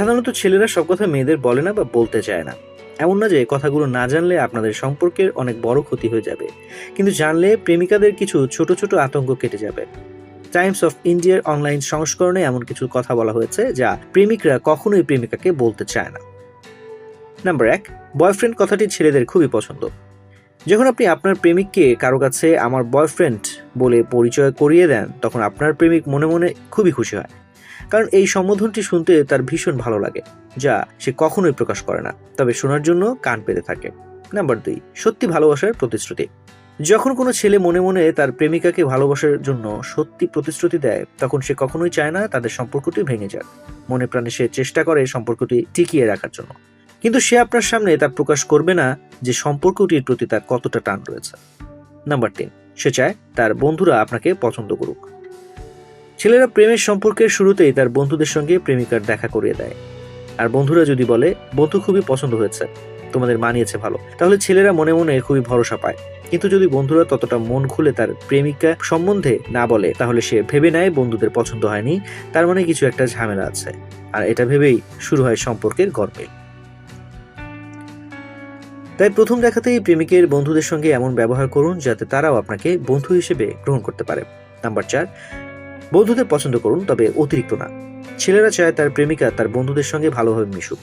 সাধারণত ছেলেরা সব কথা মেয়েদের বলে না বা বলতে চায় না। এমন না যে কথাগুলো না জানলে আপনাদের সম্পর্কের অনেক বড় ক্ষতি হয়ে যাবে। কিন্তু জানলে প্রেমিকাদের কিছু ছোট ছোট আতঙ্ক কেটে যাবে। টাইমস অফ ইন্ডিয়ার অনলাইন সংস্করণে এমন কিছু কথা বলা হয়েছে যা প্রেমিকরা কখনোই প্রেমিকাকে বলতে চায় না। নাম্বার এক, বয়ফ্রেন্ড কথাটি ছেলেদের খুবই পছন্দ। যখন আপনি আপনার প্রেমিককে কারও কাছে আমার বয়ফ্রেন্ড বলে পরিচয় করিয়ে দেন, তখন আপনার প্রেমিক মনে মনে খুবই খুশি হয়। কারণ এই সম্বোধনটি শুনতে তার ভীষণ ভালো লাগে, যা সে কখনোই প্রকাশ করে না। তবে শোনার জন্য কান পেতে থাকে। নাম্বার দুই, সত্যি ভালোবাসার প্রতিশ্রুতি। যখন কোনো ছেলে মনে মনে তার প্রেমিকাকে ভালোবাসার জন্য সত্যি প্রতিশ্রুতি দেয়, তখন সে কখনোই চায় না তাদের সম্পর্কটি ভেঙে যাক। মনে প্রাণে সে চেষ্টা করে সম্পর্কটি টিকিয়ে রাখার জন্য। কিন্তু সে আপনার সামনে তা প্রকাশ করবে না যে সম্পর্কটির প্রতি তার কতটা টান রয়েছে। নাম্বার তিন, সে চায় তার বন্ধুরা আপনাকে পছন্দ করুক। ছেলেরা প্রেমের সম্পর্কের শুরুতেই তার বন্ধুদের সঙ্গে প্রেমিকার দেখা করিয়ে দেয়। আর বন্ধুরা যদি বলে, বন্ধু খুবই পছন্দ হয়েছে, তোমাদের মানিয়েছে ভালো, তাহলে ছেলেরা মনে মনে খুবই ভরসা পায়। কিন্তু যদি বন্ধুরা ততটা মন খুলে তার প্রেমিকা সম্বন্ধে না বলে, তাহলে সে ভেবে নেয় বন্ধুদের পছন্দ হয়নি। তার মানে কিছু একটা ঝামেলা আছে। আর এটা ভেবেই শুরু হয় সম্পর্কের গর্বে তাই প্রথম দেখাতেই প্রেমিকের বন্ধুদের সঙ্গে এমন ব্যবহার করুন যাতে তারাও আপনাকে বন্ধু হিসেবে গ্রহণ করতে পারে। নাম্বার চার, বন্ধুদের পছন্দ করুন, তবে অতিরিক্ত না। ছেলেরা চায় তার প্রেমিকা তার বন্ধুদের সঙ্গে ভালোভাবে মিশুক।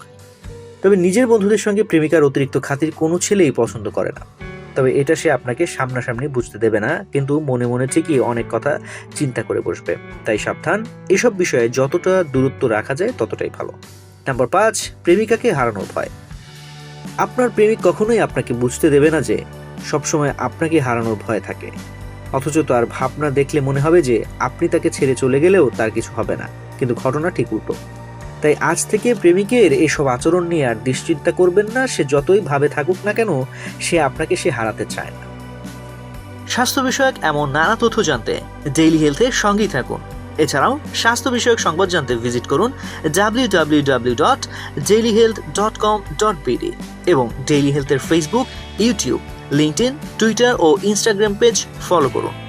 তবে নিজের বন্ধুদের সঙ্গে প্রেমিকার অতিরিক্ত খাতির কোনো ছেলেই পছন্দ করে না। তবে এটা সে আপনাকে সামনাসামনি বুঝতে দেবে না, কিন্তু মনে মনে ঠিকই অনেক কথা চিন্তা করে বসবে। তাই সাবধান, এসব বিষয়ে যতটা দূরত্ব রাখা যায় ততটাই ভালো। নাম্বার পাঁচ, প্রেমিকাকে হারানোর ভয়। আপনার প্রেমিক কখনোই আপনাকে বুঝতে দেবে না যে সবসময় আপনাকে হারানোর ভয় থাকে। অথচ তার ভাবনা দেখলে মনে হবে যে আপনি তাকে ছেড়ে চলে গেলেও তার কিছু হবে না। কিন্তু ঘটনা ঠিক উল্টো। তাই আজ থেকে প্রেমিকের এসব আচরণ নিয়ে আর দুশ্চিন্তা করবেন না, সে যতই ভাবে থাকুক না কেন, সে আপনাকে সে হারাতে চায় না। স্বাস্থ্য বিষয়ক এমন নানা তথ্য জানতে ডেইলি হেলথের সঙ্গেই থাকুন। এছাড়াও স্বাস্থ্য বিষয়ক সংবাদ জানতে ভিজিট করুন W dot health dot com dot এবং ডেইলি হেলথের ফেসবুক ইউটিউব লিঙ্কডইন টুইটার ও ইনস্টাগ্রাম পেজ ফলো করুন।